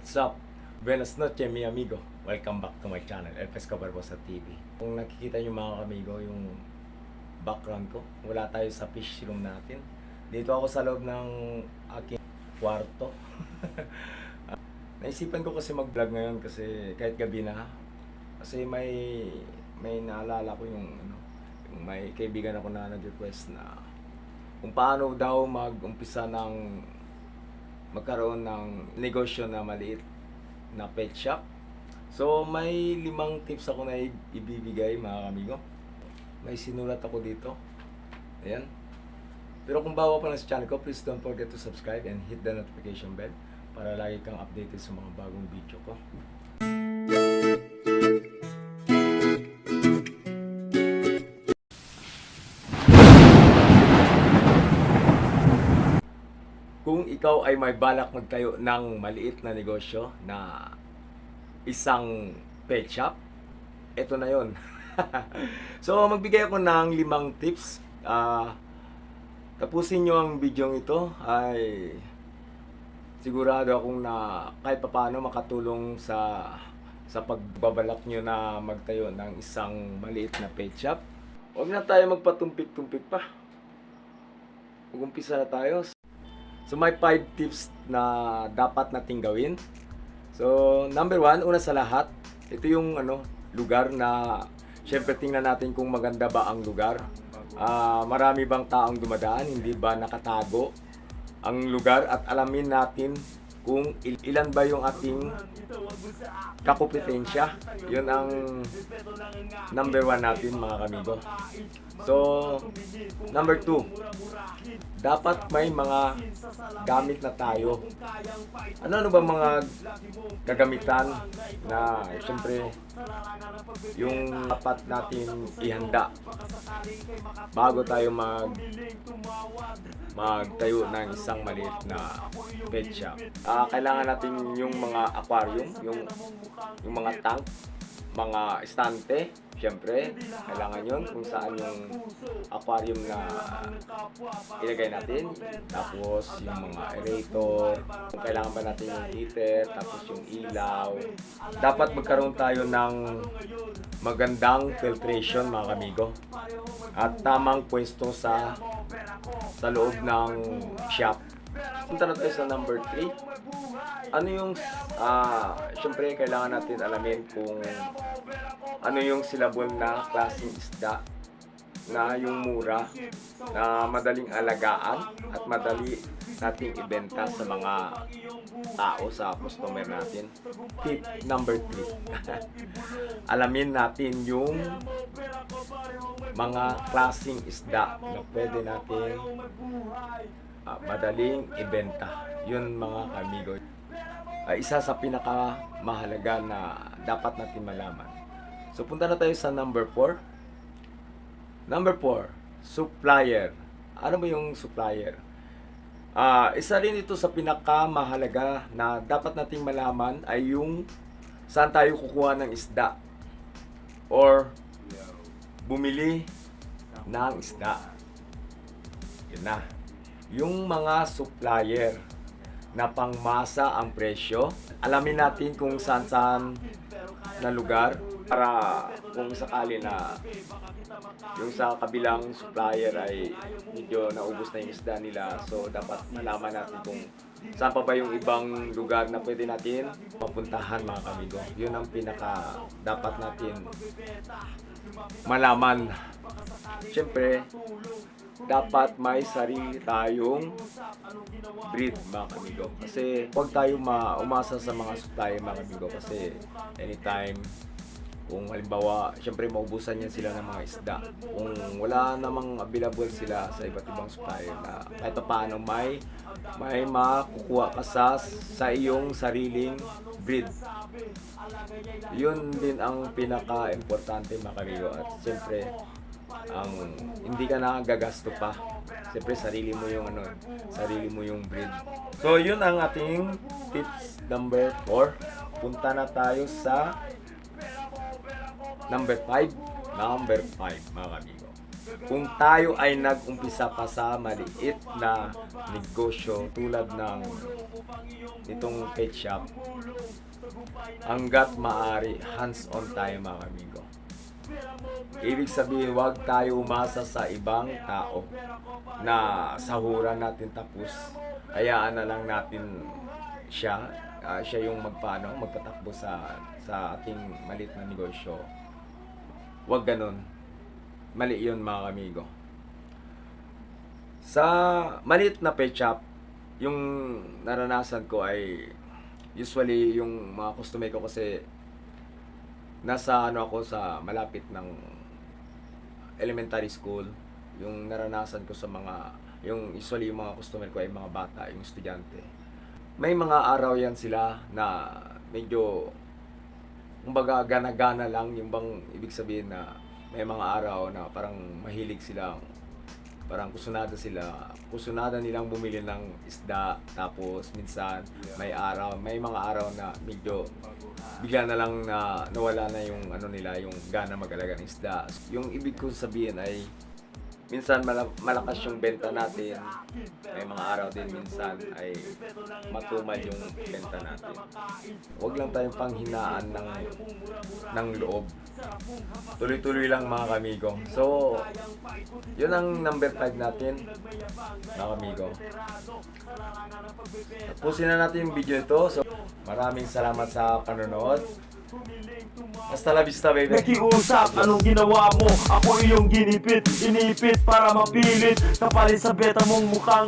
What's up? Buenas noches, mi amigo. Welcome back to my channel, El Pesca Barbosa TV. Kung nakikita nyo mga kamigo, yung background ko, wala tayo sa fish room natin. Dito ako sa loob ng aking kwarto. Naisipan ko kasi mag-vlog ngayon kasi kahit gabi na. Kasi may may naalala ko yung ano, yung may kaibigan ako na nag-request na kung paano daw mag-umpisa ng magkaroon ng negosyo na maliit na pet shop. So, may limang tips ako na ibibigay mga kamigo. May sinulat ako dito. Ayan. Pero kung bago pa lang sa channel ko, please don't forget to subscribe and hit the notification bell para lagi kang updated sa mga bagong video ko. Ikaw ay may balak magtayo ng maliit na negosyo na isang pet shop, ito na yon. so, magbigay ako ng limang tips. Ah, tapusin nyo ang video ito ay sigurado akong na kahit papaano makatulong sa sa pagbabalak nyo na magtayo ng isang maliit na pet shop. Huwag na tayo magpatumpik-tumpik pa. Mag-umpisa na tayo. So may 5 tips na dapat nating gawin. So number one, una sa lahat, ito yung ano lugar na syempre tingnan natin kung maganda ba ang lugar. Ah, marami bang taong dumadaan, hindi ba nakatago ang lugar at alamin natin kung il- ilan ba yung ating kakompetensya. Yun ang number one natin mga kamigo. So, number two, dapat may mga gamit na tayo. Ano-ano ba mga gagamitan na siyempre yung dapat natin ihanda bago tayo mag magtayo ng isang maliit na pet shop. Ah, kailangan natin yung mga aquarium, yung yung mga tank, mga estante, syempre, kailangan yun kung saan yung aquarium na ilagay natin. Tapos yung mga aerator, kailangan ba natin yung heater, tapos yung ilaw. Dapat magkaroon tayo ng magandang filtration mga kamigo. At tamang pwesto sa sa loob ng shop. Punta na sa number 3. Ano yung, ah, syempre kailangan natin alamin kung ano yung silabon na klaseng isda na yung mura, na madaling alagaan at madali nating ibenta sa mga tao, sa customer natin. Tip number 3. alamin natin yung mga klaseng isda na pwede natin ah, madaling ibenta. Yun mga kamigo. Ah, isa sa pinaka mahalaga na dapat natin malaman. So punta na tayo sa number 4. Number 4, supplier. Ano ba yung supplier? Ah, isa rin ito sa pinakamahalaga na dapat nating malaman ay yung saan tayo kukuha ng isda or bumili ng isda. Yun na. Yung mga supplier na pangmasa ang presyo, alamin natin kung saan saan na lugar para kung sakali na yung sa kabilang supplier ay medyo naubos na yung isda nila. So, dapat malaman natin kung saan pa ba yung ibang lugar na pwede natin mapuntahan mga kamigo. Yun ang pinaka dapat natin malaman. Siyempre, dapat may sarili tayong breed mga kamigo. Kasi huwag tayo ma umasa sa mga supply mga kamigo kasi anytime kung halimbawa, syempre maubusan yan sila ng mga isda. Kung wala namang available sila sa iba't ibang supplier na kahit pa paano may may makukuha ka sa, sa iyong sariling breed. Yun din ang pinaka-importante mga kamigo. At syempre, ang hindi ka nakagagasto pa. Siyempre sarili mo yung ano, sarili mo yung breed. So yun ang ating tips number 4. Punta na tayo sa number 5. Number 5 mga kamigo. kung tayo ay nag-umpisa pa sa maliit na negosyo tulad ng itong pet hanggat maaari, hands-on tayo mga amigo. Ibig sabihin, huwag tayo umasa sa ibang tao na sahuran natin tapos hayaan na lang natin siya ah, siya yung magpaano magpatakbo sa sa ating malit na negosyo. Huwag ganun. Mali yun mga amigo. Sa maliit na pet shop, yung naranasan ko ay usually yung mga customer ko kasi nasa ano ako sa malapit ng elementary school yung naranasan ko sa mga yung usually yung mga customer ko ay mga bata yung estudyante. May mga araw yan sila na medyo kumbaga gana-gana lang yung bang ibig sabihin na may mga araw na parang mahilig silang parang kusunada sila. Kusunada nilang bumili ng isda tapos minsan may araw may mga araw na medyo bigla na lang na nawala na yung ano nila yung gana mag-alaga ng isda. Yung ibig ko sabihin ay minsan mala- malakas yung benta natin. May mga araw din minsan ay matumal yung benta natin. Huwag lang tayong panghinaan ng ng loob. Tuloy-tuloy lang mga kamigo. So yun ang number 5 natin mga kamigo. Tapusin na natin yung video ito. So maraming salamat sa panonood hasta la vista baby Nakiusap, anong ginawa mo? Ako iyong ginipit, inipit para mapilit Kapalit sa beta mong mukhang